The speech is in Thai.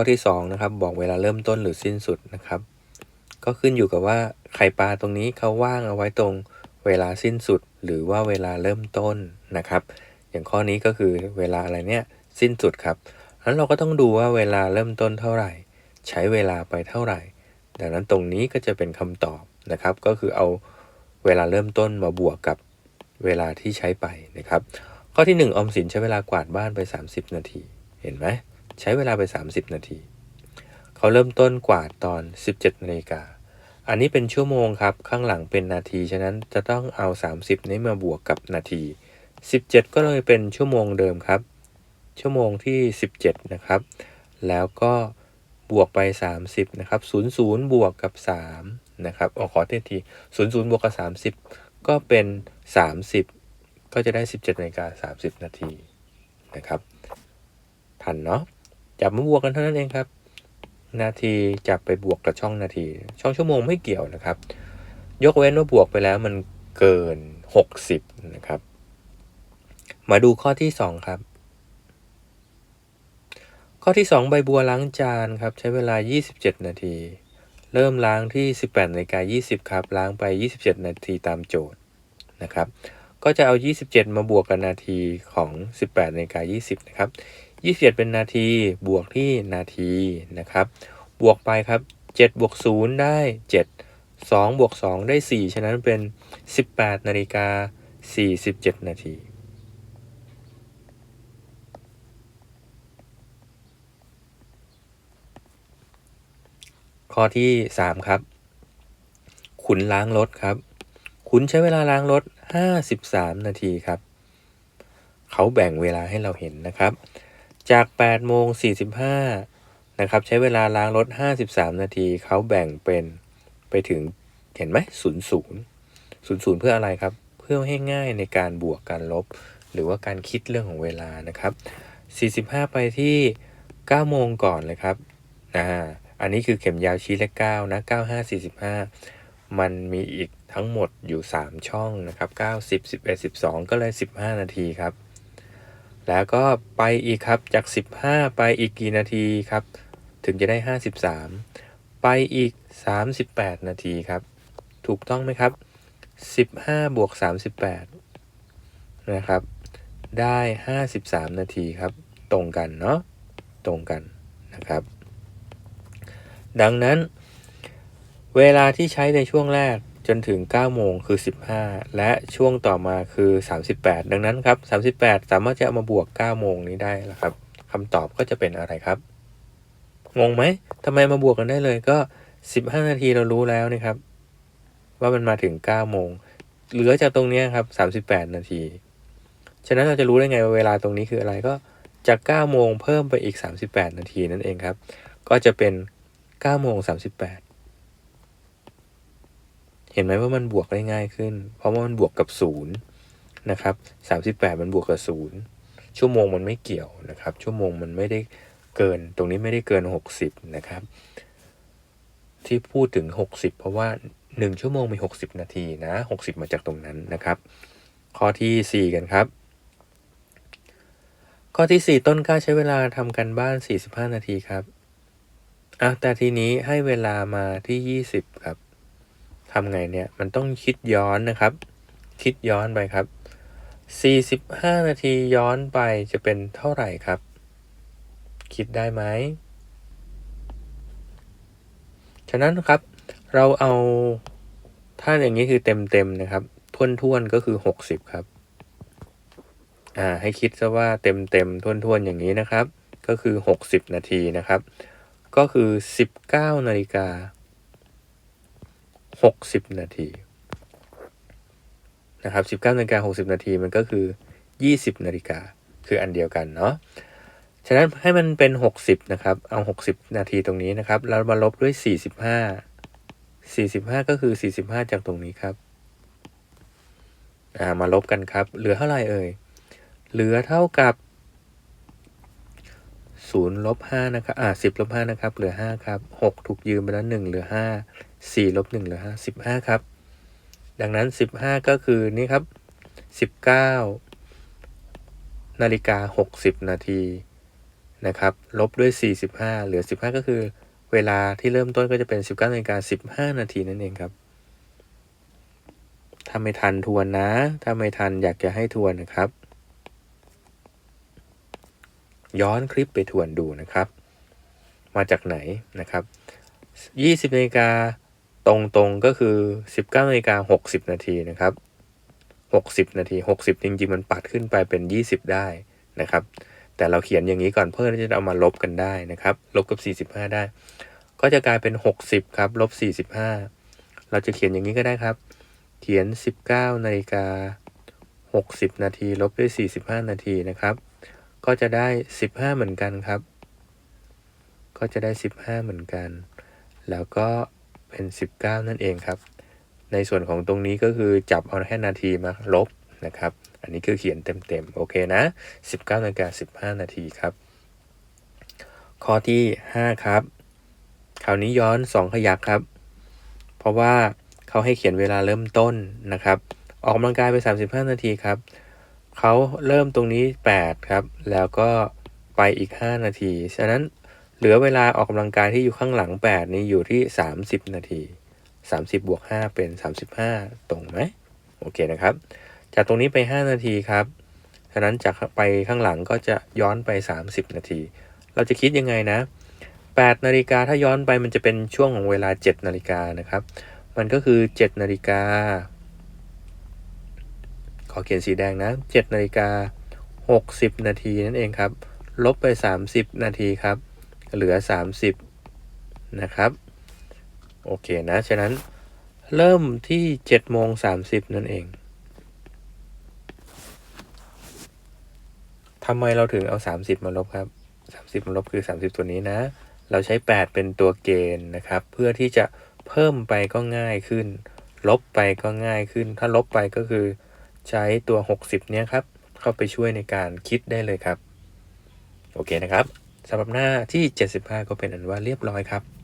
ข้อที่2นะครับบอกเวลาเริ่มต้นหรือสิ้นสุดนะครับ ก็ขึ้นอยู่กับว่าไข่ปลาตรงนี้เขาว่างเอาไว้ตรงเวลาสิ้นสุดหรือว่าเวลาเริ่มต้นนะครับ อย่างข้อนี้ก็คือเวลาอะไรเนี่ยสิ้นสุดครับนั้นเราก็ต้องดูว่าเวลาเริ่มต้นเท่าไหร่ ใช้เวลาไปเท่าไหร่ ดังนั้นตรงนี้ก็จะเป็นคำตอบนะครับ ก็คือเอาเวลาเริ่มต้นมาบวกกับเวลาที่ใช้ไปนะครับ ข้อที่ 1 ออมสินใช้เวลากวาดบ้านไป 30 นาที เห็นไหม ใช้เวลาไป 30 นาที เขาเริ่มต้นกวาดตอน 17นาฬิกาอันนี้เป็นชั่วโมงครับ ข้างหลังเป็นนาที ฉะนั้นจะต้องเอา 30 นี้มาบวกกับนาที 17 ก็เลยเป็นชั่วโมงเดิมครับ ชั่วโมงที่ 17 นะครับ แล้วก็บวกไป 30 นะครับ 00 บวกกับ 3 นะครับออขอเทีที00 บวกกับ 30 ก็เป็น 30 ก็จะได้ 17นาฬิกา30 นาทีนะครับ ทันเนาะ จับมาบวกกันเท่านั้นเองครับ นาทีจับไปบวกกับช่องนาที ช่องชั่วโมงไม่เกี่ยวนะครับ ยกเว้นว่าบวกไปแล้วมันเกิน 60 นะครับ มาดูข้อที่ 2 ครับ ข้อที่ 2 ใบบัวล้างจานครับ ใช้เวลา 27 นาที เริ่มล้างที่ 18นาฬิกา20 ครับ ล้างไป 27 นาทีตามโจทย์นะครับ ก็จะเอา 27 มาบวกกับนาทีของ 18นาฬิกา20 นะครับ 27เป็นนาทีบวกที่นาทีนะครับ บวกไปครับ7บวก0ได้ 7 2บวก2ได้ 4 ฉะนั้นเป็น 18นาฬิกา47 นาทีข้อที่ 3 ครับ ขุนล้างรถครับ ขุนใช้เวลาล้างรถ 53 นาทีครับ เขาแบ่งเวลาให้เราเห็นนะครับ จาก 8 โมง 45 นะครับ ใช้เวลาล้างรถ 53 นาที เขาแบ่งเป็นไปถึง เห็นไหม0 0 0 0 เพื่ออะไรครับ เพื่อให้ง่ายในการบวกการลบ หรือว่าการคิดเรื่องของเวลานะครับ 45 ไปที่ 9 โมงก่อนเลยครับอ่าอันนี้คือเข็มยาวชี้เลข9นะ95 45 มันมีอีกทั้งหมดอยู่ 3 ช่องนะครับ 9 10 11 12 ก็เลย 15 นาทีครับ แล้วก็ไปอีกครับจาก 15 ไปอีกกี่นาทีครับ ถึงจะได้ 53 ไปอีก 38 นาทีครับ ถูกต้องไหมครับ 15 บวก 38 นะครับ ได้ 53 นาทีครับ ตรงกันเนาะตรงกันนะครับ ดังนั้น เวลาที่ใช้ในช่วงแรก จนถึง 9 โมงคือ 15 และช่วงต่อมาคือ 38 ดังนั้นครับ 38 สามารถจะเอามาบวก 9 โมงนี้ได้ล้วครับคำตอบก็จะเป็นอะไรครับ งงไหมทำไมมาบวกกันได้เลยก็ 15 นาทีเรารู้แล้วนะครับ ว่ามันมาถึง 9 โมง เหลือจากตรงนี้ครับ 38 นาที ฉะนั้นเราจะรู้ได้ไงว่าเวลาตรงนี้คืออะไรก็จาก 9 โมงเพิ่มไปอีก 38 นาทีนั่นเองครับ ก็จะเป็น 9 โมง 38 ห็นไหมว่ามันบวกได้ง่ายขึ้น เพราะว่ามันบวกกับ0นะครับ38 มันบวกกับ 0 ชั่วโมงมันไม่เกี่ยวนะครับ ชั่วโมงมันไม่ได้เกิน ตรงนี้ไม่ได้เกิน 60 นะครับ ที่พูดถึง 60 เพราะว่า 1 ชั่วโมงมี 60 นาทีนะ 60 มาจากตรงนั้นนะครับ ข้อที่ 4 กันครับ ข้อที่ 4 ต้นกล้าใช้เวลาทำกันบ้าน 45 นาทีครับอะแต่ทีนี้ให้เวลามาที่ 20 ครับ ทำไงเนี่ย มันต้องคิดย้อนนะครับ คิดย้อนไปครับ 45 นาทีย้อนไปจะเป็นเท่าไหร่ครับ คิดได้ไหม ฉะนั้นครับ เราเอาถ้าอย่างนี้คือเต็มๆนะครับท้วนๆก็คือ 60 ครับ อ่า ให้คิดซะว่าเต็มๆท้วนๆอย่างนี้นะครับ ก็คือ 60 นาทีนะครับ ก็คือ 19นาฬิกา 60นาทีนะครับ19นาฬิกา60นาทีมันก็คือ20นาฬิกาคืออันเดียวกันเนาะฉะนั้นให้มันเป็น 60 นะครับ เอา 60 นาทีตรงนี้นะครับ แล้วมาลบด้วย 45 45 ก็คือ 45 จากตรงนี้ครับ อ่า มาลบกันครับ เหลือเท่าไหร่เอ่ย เหลือเท่ากับ0ลบ5นะครับ อ่า10ลบ5นะครับ เหลือ 5 ครับ 6 ถูกยืมไปแล้ว 1 เหลือ 5 4ลบ1เหลือ5 15 ครับ ดังนั้น 15 ก็คือนี่ครับ 19 นาฬิกา 60 นาทีนะครับ ลบด้วย 45 เหลือ 15 ก็คือเวลาที่เริ่มต้นก็จะเป็น 19นาฬิกา15 นาทีนั่นเองครับถ้าไม่ทันทวนนะ ถ้าไม่ทันอยากจะให้ทวนนะครับ ย้อนคลิปไปทวนดูนะครับ มาจากไหนนะครับ 20นาฬิกา ตรงๆก็คือ 19นาฬิกา60 นาทีนะครับ 60 นาที 60 จริงๆ มันปัดขึ้นไปเป็น 20 ได้นะครับ แต่เราเขียนอย่างนี้ก่อนเพื่อที่จะเอามาลบกันได้นะครับ ลบกับ 45 ได้ ก็จะกลายเป็น 60 ครับลบ 45 เราจะเขียนอย่างนี้ก็ได้ครับ เขียน 19นาฬิกา60 นาทีลบด้วย 45 นาทีนะครับ ก็จะได้ 15 เหมือนกันครับ ก็จะได้ 15 เหมือนกัน แล้วก็ เป็น 19 นั่นเองครับ ในส่วนของตรงนี้ก็คือจับเอาแค่นาทีมาลบนะครับ อันนี้คือเขียนเต็มๆ โอเคนะ 19นาฬิกา15 นาทีครับ ข้อที่ 5 ครับ คราวนี้ย้อน 2 ขยักครับ เพราะว่าเขาให้เขียนเวลาเริ่มต้นนะครับ ออกกำลังกายไป 35 นาทีครับเขาเริ่มตรงนี้ 8 ครับ แล้วก็ไปอีก 5 นาที ฉะนั้น เหลือเวลาออกกำลังกายที่อยู่ข้างหลัง 8 นี้อยู่ที่ 30 นาที 30 บวก 5 เป็น 35 ตรงไหมโอเคนะครับ จากตรงนี้ไป 5 นาทีครับฉะนั้นจากไปข้างหลังก็จะย้อนไป 30 นาที เราจะคิดยังไงนะ 8 นาฬิกาถ้าย้อนไปมันจะเป็นช่วงของเวลา 7 นาฬิกานะครับ มันก็คือ 7 นาฬิกา ขอเขียนสีแดงนะ 7 นาฬิกา 60 นาทีนั่นเองครับ ลบไป 30 นาทีครับ เหลือ 30 นะครับ โอเคนะ ฉะนั้นเริ่มที่7โมง30 นั่นเองทำไมเราถึงเอา 30 มาลบครับ 30 มาลบคือ 30 ตัวนี้นะ เราใช้ 8 เป็นตัวเกณฑ์นะครับ เพื่อที่จะเพิ่มไปก็ง่ายขึ้น ลบไปก็ง่ายขึ้น ถ้าลบไปก็คือใช้ตัว 60 เนี้ยครับ เข้าไปช่วยในการคิดได้เลยครับ โอเคนะครับ สำหรับหน้าที่ 75 ก็เป็นอันว่าเรียบร้อยครับ